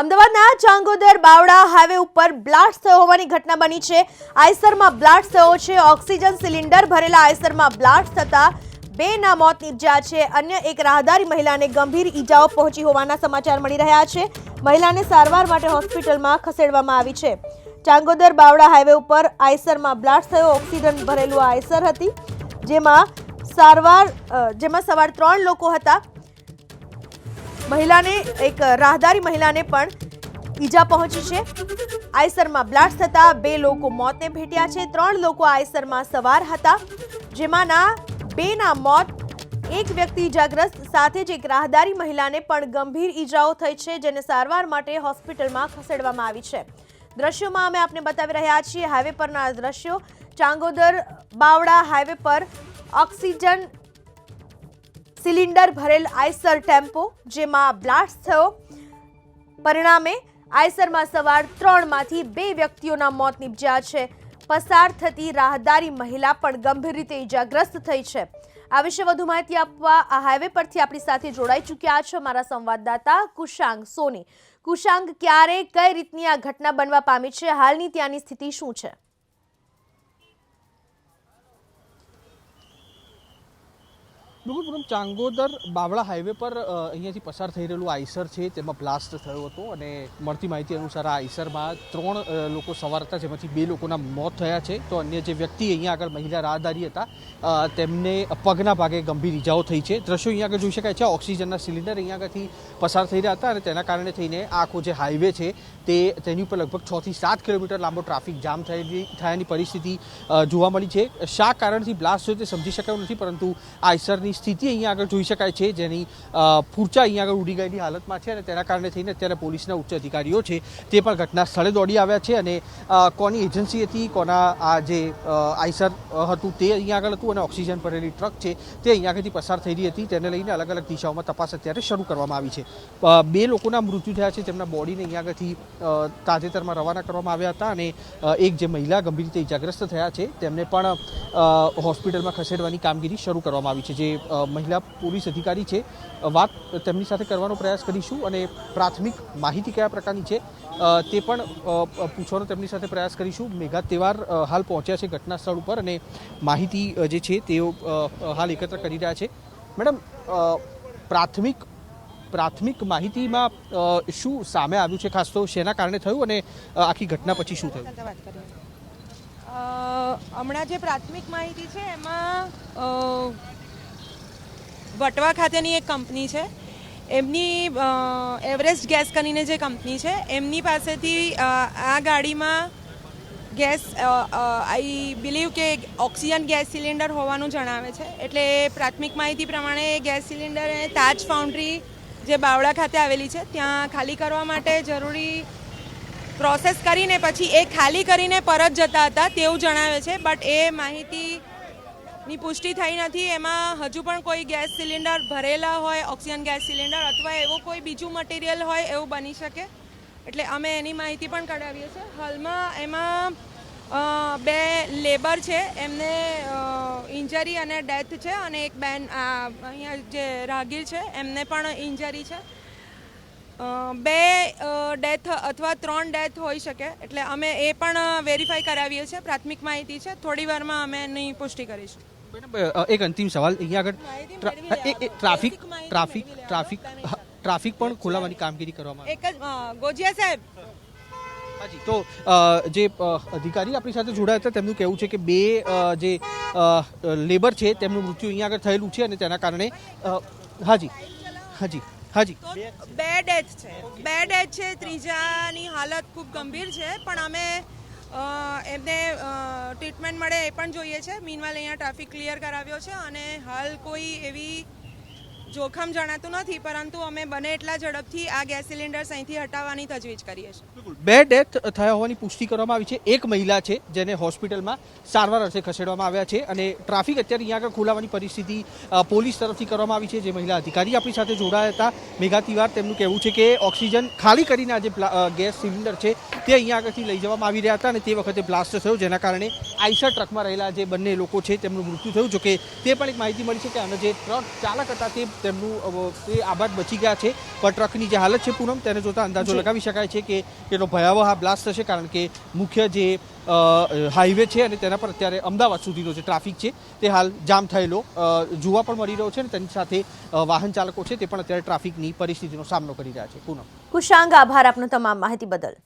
અમદાવાદના ચાંગોદર બાવડા હાઈવે ઉપર બ્લાસ્ટ થયો હોવાની ઘટના બની છે. આઈસરમાં બ્લાસ્ટ થયો છે. ઓક્સિજન સિલિન્ડર ભરેલા આઈસરમાં બ્લાસ્ટ થતા બે ના મોત નિપજ્યા છે. અન્ય એક રાહદારી મહિલાને ગંભીર ઈજાઓ પહોંચી હોવાના સમાચાર મળી રહ્યા છે. મહિલાને સારવાર માટે હોસ્પિટલમાં ખસેડવામાં આવી છે. ચાંગોદર બાવડા હાઈવે ઉપર આઈસરમાં બ્લાસ્ટ થયો. ઓક્સિજન ભરેલું આઈસર હતી, જેમાં સારવાર જેમાં સવાર ત્રણ લોકો હતા. મહિલાને, એક રાહદારી મહિલાને પણ ઈજા પહોંચી છે. આયસરમાં બ્લાસ્ટ થતા બે લોકો મોતને ભેટ્યા છે. ત્રણ લોકો આયસરમાં સવાર હતા, જેમાંના બેના મોત, એક વ્યક્તિ ઇજાગ્રસ્ત સાથે જ એક રાહદારી મહિલાને પણ ગંભીર ઈજાઓ થઈ છે, જેને સારવાર માટે હોસ્પિટલમાં ખસેડવામાં આવી છે. દ્રશ્યોમાં અમે આપને બતાવી રહ્યા છીએ, હાઈવે પરના દ્રશ્યો. ચાંગોદર બાવડા હાઈવે પર ઓક્સિજન સિલિન્ડર ભરેલ આઈસર ટેમ્પો, જેમાં બ્લાસ્ટ થયો. પરિણામે આઈસરમાં સવાર ત્રણમાંથી બે વ્યક્તિઓના મોત નિપજ્યા છે. પસાર થતી રાહદારી મહિલા પણ ગંભીર રીતે ઇજાગ્રસ્ત થઈ છે. આ વિશે વધુ માહિતી આપવા આ હાઈવે પરથી આપણી સાથે જોડાઈ ચૂક્યા છે મારા સંવાદદાતા કુશાંગ સોની. કુશાંગ, ક્યારે, કઈ રીતની આ ઘટના બનવા પામી છે? હાલની ત્યાંની સ્થિતિ શું છે? બિલકુલ પૂનમ ચાંગોદર બાવળા હાઈવે પર અહીંયાથી પસાર થઈ રહેલું આઈસર છે, તેમાં બ્લાસ્ટ થયો હતો અને મળતી માહિતી અનુસાર આ આઈસરમાં ત્રણ લોકો સવાર હતા, જેમાંથી બે લોકોના મોત થયા છે. તો અન્ય જે વ્યક્તિ અહીંયા આગળ મહિલા રાહદારી હતા તેમને પગના ભાગે ગંભીર ઇજાઓ થઈ છે. દ્રશ્યો અહીંયા આગળ જોઈ શકાય છે. ઓક્સિજનના સિલિન્ડર અહીંયા આગળથી પસાર થઈ રહ્યા હતા અને તેના કારણે થઈને આખો જે હાઈવે છે, તે તેની ઉપર લગભગ છથી સાત કિલોમીટર લાંબો ટ્રાફિક જામ થયેલી, થયાની પરિસ્થિતિ જોવા મળી છે. શા કારણથી બ્લાસ્ટ થયો તે સમજી શકાયું નથી, પરંતુ આઈસરની સ્થિતિ અહીંયા આગળ જોઈ શકાય છે જેની અ, ફૂરચા અહીંયા આગળ ઉડી ગયેલી હાલતમાં છે અને તેના કારણે થઈને અત્યારે પોલીસના ઉચ્ચ અધિકારીઓ છે તે પણ ઘટના સ્થળે દોડી આવ્યા છે અને કોની એજન્સી હતી કોના આ જે આઈસર હતું તે અહીંયા આગળ હતું અને ઓક્સિજન ભરેલી ટ્રક છે તે અહીંયા આગળથી પસાર થઈ રહી હતી. તેને લઈને અલગ અલગ દિશાઓમાં તપાસ અત્યારે શરૂ કરવામાં આવી છે. બે લોકોના મૃત્યુ થયા છે તેમના બોડીને અહીંયા આગળથી તાજેતરમાં રવાના કરવામાં આવ્યા હતા અને એક જે મહિલા ગંભીર રીતે ઇજાગ્રસ્ત થયા છે તેમને પણ હોસ્પિટલમાં ખસેડવાની કામગીરી શરૂ કરવામાં આવી છે જે મહિલા પોલીસ અધિકારી છે. વાત તેમની સાથે કરવાનો પ્રયાસ કરીશું અને પ્રાથમિક માહિતી કયા પ્રકારની છે તે પણ પૂછવાનો તેમની સાથે પ્રયાસ કરીશું. મેઘા તહેવાર હાલ પહોંચ્યા છે ઘટના સ્થળ ઉપર અને માહિતી જે છે તેઓ હાલ એકત્ર કરી રહ્યા છે. મેડમ પ્રાથમિક પ્રાથમિક માહિતીમાં શું સામે આવ્યું છે ખાસ તો શેના કારણે થયું અને આખી ઘટના પછી શું થયું? હમણાં જે પ્રાથમિક માહિતી છે એમાં વટવા ખાતેની એક કંપની છે. એમની એવરેસ્ટ ગેસ કરીને જે કંપની છે, એમની પાસેથી આ ગાડીમાં ગેસ આઈ બિલીવ કે ઓક્સિજન ગેસ સિલિન્ડર હોવાનું જણાવે છે. એટલે પ્રાથમિક માહિતી પ્રમાણે એ ગેસ સિલિન્ડર તાજ ફાઉન્ડ્રી જે બાવળા ખાતે આવેલી છે, ત્યાં ખાલી કરવા માટે જરૂરી પ્રોસેસ કરીને પછી એ ખાલી કરીને પરત જતા હતા તેવું જણાવે છે. બટ એ માહિતીની પુષ્ટિ થઈ નથી. એમાં હજુ પણ કોઈ ગેસ સિલિન્ડર ભરેલા હોય, ઓક્સિજન ગેસ સિલિન્ડર અથવા એવું કોઈ બીજું મટીરિયલ હોય એવું બની શકે. એટલે અમે એની માહિતી પણ કઢાવીએ છીએ. હાલમાં એમાં બે લેબર છે. એમને ઇન્જરી અને ડેથ છે અને એક બેન અહીંયા જે રાગીર છે, એમને પણ ઇન્જરી છે. બે ડેથ અથવા ત્રણ ડેથ હોઈ શકે. એટલે અમે એ પણ વેરીફાઈ કરાવીએ છીએ. પ્રાથમિક માહિતી છે. થોડી વારમાં અમે એની પુષ્ટિ કરીશું. એક અંતિમ સવાલ અહીંયા આગળ. ટ્રાફિક ટ્રાફિક ટ્રાફિક ટ્રાફિક પણ ખોલાવવાની કામગીરી કરવામાં આવી. એક જ ગોજિયા સાહેબ હાજી તો જે અધિકારી આપણી સાથે જોડાયા હતા તેમનું કહેવું છે કે બે જે લેબર છે તેમનું મૃત્યુ અહીંયા આગળ થયેલું છે અને તેના કારણે હાજી હાજી હાજી બે ડેથ છે બે ડેથ છે ત્રીજાની હાલત ખૂબ ગંભીર છે પણ અમે એમને ટ્રીટમેન્ટ મળે એ પણ જોઈએ છે. મીનવાલ અહીંયા ટ્રાફિક ક્લિયર કરાવ્યો છે અને હાલ કોઈ એવી જોખમ જણાતું નથી, પરંતુ અમે બને એટલા ઝડપથી આ ગેસ સિલિન્ડર્સ અહીંથી હટાવવાની તજવીજ કરીએ છીએ. બે ડેથ થયા હોવાની પુષ્ટિ કરવામાં આવી છે. એક મહિલા છે, જેને હોસ્પિટલમાં સારવાર અર્થે ખસેડવામાં આવ્યા છે અને ટ્રાફિક અત્યારે અહીંયા આગળ ખોલાવવાની પરિસ્થિતિ પોલીસ તરફથી કરવામાં આવી છે, જે મહિલા અધિકારી આપણી સાથે જોડાયા હતા. મેઘા તિવાર, તેમનું કહેવું છે કે ઓક્સિજન ખાલી કરીને આ જે ગેસ સિલિન્ડર છે, તે અહીંયા આગળથી લઈ જવામાં આવી રહ્યા હતા અને તે વખતે બ્લાસ્ટ થયો, જેના કારણે આઈસર ટ્રકમાં રહેલા જે બંને લોકો છે, તેમનું મૃત્યુ થયું. જોકે તે પણ એક માહિતી મળી છે કે અને જે ટ્રક ચાલક હતા, તે તેમનું તે આબાદ બચી ગયા છે. પણ ટ્રકની જે હાલત છે પૂનમ તેને જોતા અંદાજો લગાવી શકાય છે કે તેનો ભયાવહ આ બ્લાસ્ટ થશે કારણ કે મુખ્ય જે હાઈવે છે અને તેના પર અત્યારે અમદાવાદ સુધીનો જે ટ્રાફિક છે તે હાલ જામ થયેલો. જોવા પણ મળી રહ્યો છે અને તેની સાથે વાહન ચાલકો છે તે પણ અત્યારે ટ્રાફિકની પરિસ્થિતિનો સામનો કરી રહ્યા છે. પૂનમ. કુશાંગ આભાર આપનો તમામ માહિતી બદલ.